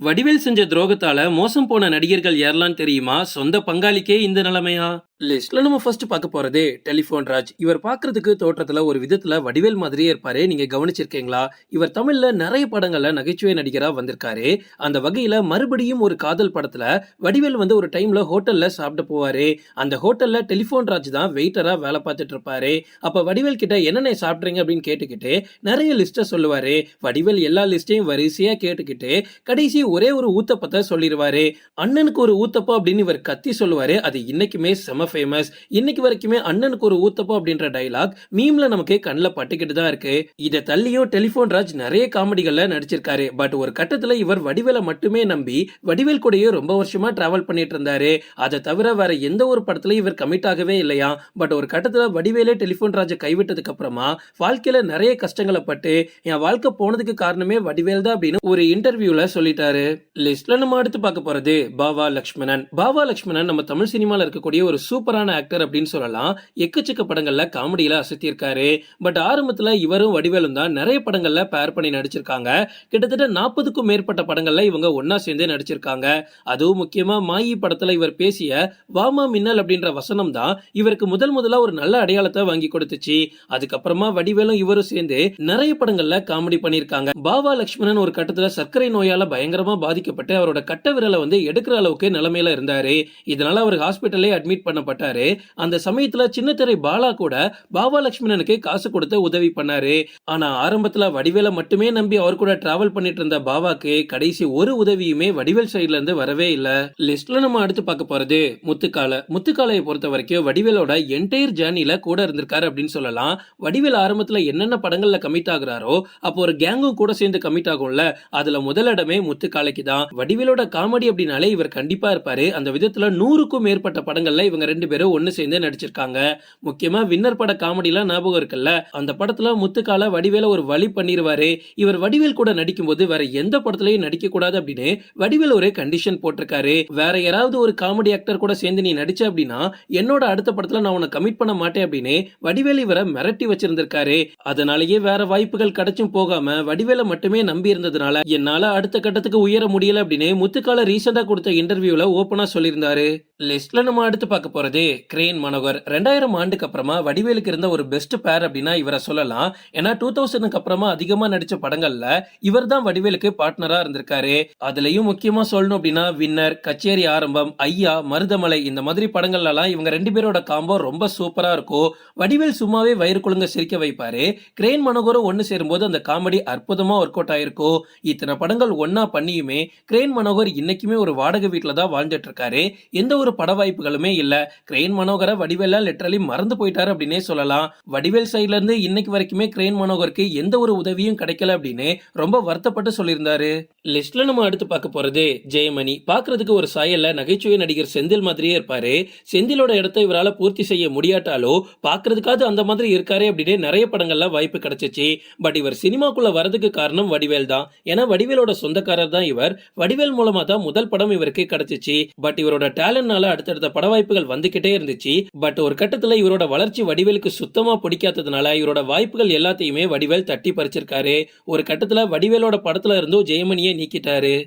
வடிவேல் செஞ்ச துரோகத்தால மோசம் போன நடிகர்கள் யாரெல்லாம் தெரியுமா? சொந்த பங்காளிக்கே இந்த நிலைமையா? லிஸ்ட்ல நம்ம ஃபர்ஸ்ட் பார்க்க போறதே டெலிஃபோன் ராஜ். இவர் பாக்குறதுக்கு தோற்றத்துல ஒரு விதத்துல வடிவேல் மாதிரியே இருப்பாரு நீங்க கவனிச்சிருக்கீங்களா? இவர் தமிழ்ல நிறைய படங்கள்ல நகைச்சுவை நடிகரா வந்திருக்காரு. அந்த வகையில மறுபடியும் ஒரு காதல் படத்துல வடிவேல் வந்து ஒரு டைம்ல ஹோட்டல்ல சாப்பிட போவாரு. அந்த ஹோட்டல்ல டெலிஃபோன் ராஜ் தான் வெயிட்டரா வேலை பார்த்துட்டு இருப்பாரு. அப்ப வடிவேல் கிட்ட என்னென்ன சாப்பிட்றீங்க அப்படின்னு கேட்டுக்கிட்டு நிறைய லிஸ்ட்டை சொல்லுவாரு. வடிவேல் எல்லா லிஸ்ட்டையும் வரிசையா கேட்டுக்கிட்டு கடைசி ஒரே ஒரு ஊத்தப்பத்தை சொல்லிடுவாரு அண்ணனுக்கு ஒரு ஊத்தப்பம் அப்படின்னு இவர் கத்தி சொல்லுவாரு அது இன்னைக்குமே செம ஃபேமஸ் இன்னைக்கு வரைக்குமே அண்ணனுக்கு ஒரு ஊத்தப்போ அப்படின்ற டைலாக் மீம்ல நமக்கு கண்ணில் பட்டுக்கிட்டு தான் இருக்கு. இதை தள்ளியும் டெலிஃபோன் ராஜ் நிறைய காமெடிகள்ல நடிச்சிருக்காரு. பட் ஒரு கட்டத்துல இவர் வடிவேலை மட்டுமே நம்பி வடிவேல் கூடயே ரொம்ப வருஷமா டிராவல் பண்ணிட்டு இருந்தாரு. அதை தவிர வேற எந்த ஒரு படத்துலயும் இவர் கமிட் ஆகவே இல்லையா? பட் ஒரு கட்டத்துல வடிவேலே டெலிஃபோன் ராஜை கைவிட்டதுக்கு அப்புறமா வாழ்க்கையில நிறைய கஷ்டங்களை பட்டு என் வாழ்க்கை போனதுக்கு காரணமே வடிவேல் தான் அப்படின்னு ஒரு இன்டர்வியூல சொல்லிட்டாரு. லிஸ்ட்ல நம்ம அடுத்து பார்க்க போறது பாவா லக்ஷ்மணன். பாவா லக்ஷ்மணன் நம்ம தமிழ் சினிமால இருக்கக்கூடிய ஒரு சூப்பர் சூப்பரான ஆக்டர் அப்படின்னு சொல்லலாம். எக்கச்சக்க படங்கள்ல காமெடியில அசத்தியிருக்காரு. பட் ஆரம்பத்துல இவரும் வடிவேலும் தான் நிறைய படங்கள்ல பேர் பண்ணி நடிச்சிருக்காங்க. கிட்டத்தட்ட நாற்பதுக்கும் மேற்பட்ட படங்கள்ல இவங்க ஒன்னா சேர்ந்து நடிச்சிருக்காங்க. அதுவும் முக்கியமா மாயி படத்துல இவர் பேசிய வாமா மின்னல் அப்படின்ற வசனம் தான் இவருக்கு முதல் முதலா ஒரு நல்ல அடையாளத்தை வாங்கி கொடுத்துச்சு. அதுக்கப்புறமா வடிவேலும் இவரும் சேர்ந்து நிறைய படங்கள்ல காமெடி பண்ணியிருக்காங்க. பாவா லக்ஷ்மணன் ஒரு கட்டத்துல சர்க்கரை நோயால பயங்கரமா பாதிக்கப்பட்டு அவரோட கட்ட விரலை வந்து எடுக்கிற அளவுக்கு நிலைமையில இருந்தாரு. இதனால அவர் ஹாஸ்பிட்டலே அட்மிட் பண்ணப்பட்டாரு அந்த சமயத்துல சின்னத்திரை பாலா கூட பாபா லட்சுமணனுக்கு காசு கொடுத்து உதவி பண்ணாரு. ஆனா ஆரம்பத்துல வடிவேல மட்டுமே நம்பி அவர் கூட டிராவல் பண்ணிட்டு இருந்த பாபாக்கு கடைசி ஒரு உதவியுமே வடிவேல் சைட்ல இருந்து வரவே இல்ல. லிஸ்ட்ல நம்ம அடுத்து பார்க்க போறது முத்துக்கால. முத்துக்காலையை பொறுத்த வரைக்கும் வடிவேலோட என்டையர் ஜேர்னில கூட இருந்திருக்காரு அப்படின்னு சொல்லலாம். வடிவேல் ஆரம்பத்துல என்னென்ன படங்கள்ல கமிட் ஆகுறாரோ அப்போ ஒரு கேங்கும் கூட சேர்ந்து கமிட் ஆகும்ல. அதுல முதலிடமே முத்துக்காலைக்கு தான். வடிவேலோட காமெடி அப்படின்னாலே இவர் கண்டிப்பா இருப்பாரு. அந்த விதத்துல நூறுக்கும் மேற்பட்ட படங்கள்ல இவங்க ரெண்டு பேரும் ஒன்று சேர்ந்து நடிச்சிருக்காங்க. முக்கியமா வின்னர் பட காமெடிலாம் ஞாபகம் இருக்குல்ல? அந்த படத்துல முத்துக்கால வடிவேல ஒரு வழி பண்ணிருவாரு. இவர் வடிவேல் கூட நடிக்கும்போது வேற எந்த படத்துலயும் நடிக்க கூடாது அப்படின்னு வடிவேல் ஒரு கண்டிஷன் போட்டிருக்காரு. வேற யாராவது ஒரு காமெடி ஆக்டர் கூட சேர்ந்து நீ நடிச்ச அப்படின்னா என்னோட அடுத்த படத்துல நான் உன்னை கமிட் பண்ண மாட்டேன் அப்படின்னு வடிவேல் இவரை மிரட்டி வச்சிருந்திருக்காரு. அதனாலேயே வேற வாய்ப்புகள் கிடைச்சும் போகாம வடிவேல மட்டுமே நம்பி இருந்ததுனால என்னால அடுத்த கட்டத்துக்கு உயர முடியல அப்படின்னு முத்துக்கால ரீசெண்டா கொடுத்த இன்டர்வியூல ஓபனா சொல்லியிருந்தாரு. லிஸ்ட்ல நம்ம அடுத்து பார்க்க போறது? கிரேன் மனோகர் ரெண்டாயிரம் ஆண்டுக்கு அப்புறமா வடிவேலுக்கு இருந்த ஒரு பெஸ்ட் பேர் அப்படின்னா இவரை சொல்லலாம். ஏன்னா டூ தௌசண்ட்க்கு அப்புறமா அதிகமா நடிச்ச படங்கள்ல இவர் தான் வடிவேலுக்கு பார்ட்னரா இருந்திருக்காரு. அதுலயும் முக்கியமா சொல்லணும் அப்படின்னா வின்னர் கச்சேரி ஆரம்பம் ஐயா மருதமலை இந்த மாதிரி படங்கள்லாம் இவங்க ரெண்டு பேரோட காம்போ ரொம்ப சூப்பரா இருக்கும். வடிவேல் சும்மாவே வயிறு குழுங்க சிரிக்க வைப்பாரு. கிரேன் மனோகரும் ஒன்னு சேரும்போது அந்த காமெடி அற்புதமா ஒர்க் அவுட் ஆயிருக்கும். இத்தனை படங்கள் ஒன்னா பண்ணியுமே கிரேன் மனோகர் இன்னைக்குமே ஒரு வாடகை வீட்டுல தான் வாழ்ந்துட்டு இருக்காரு. எந்த ஒரு பட வாய்ப்புகளுமே இல்லை. கிரெயின் மனோகரை வடிவேல லிட்டரலி மறந்து போயிட்டாரு அப்படின்னே சொல்லலாம். வடிவேல் சைட்ல இருந்து இன்னைக்கு வரைக்குமே கிரெயின் மனோகருக்கு எந்த ஒரு உதவியும் கிடைக்கல அப்படின்னு ரொம்ப வருத்தப்பட்டு சொல்லியிருந்தாரு. லிஸ்ட்ல நம்ம அடுத்து பார்க்க போறது ஜெயமணி. பாக்குறதுக்கு ஒரு சாயல்ல நகைச்சுவை நடிகர் செந்தில் மாதிரியே இருப்பாரு. செந்திலோட இடத்தை இவரால பூர்த்தி செய்ய முடியாட்டாலோ பாக்குறதுக்காவது அந்த மாதிரி இருக்காரே அப்படின்னு நிறைய படங்கள்ல வாய்ப்பு கிடைச்சிச்சு. பட் இவர் சினிமாக்குள்ள வரதுக்கு காரணம் வடிவேல் தான். ஏன்னா வடிவேலோட சொந்தக்காரர் தான் இவர். வடிவேல் மூலமா தான் முதல் படம் இவருக்கு கிடைச்சிச்சு. பட் இவரோட டேலண்ட்னால அடுத்தடுத்த பட வாய்ப்புகள் வந்துகிட்டே இருந்துச்சு. பட் ஒரு கட்டத்துல இவரோட வளர்ச்சி வடிவேலுக்கு சுத்தமா பிடிக்காததுனால இவரோட வாய்ப்புகள் எல்லாத்தையுமே வடிவேல் தட்டி பறிச்சிருக்காரு. ஒரு கட்டத்துல வடிவேலோட படத்துல இருந்தும் ஜெயமணியை நீக்கிட்டாரு.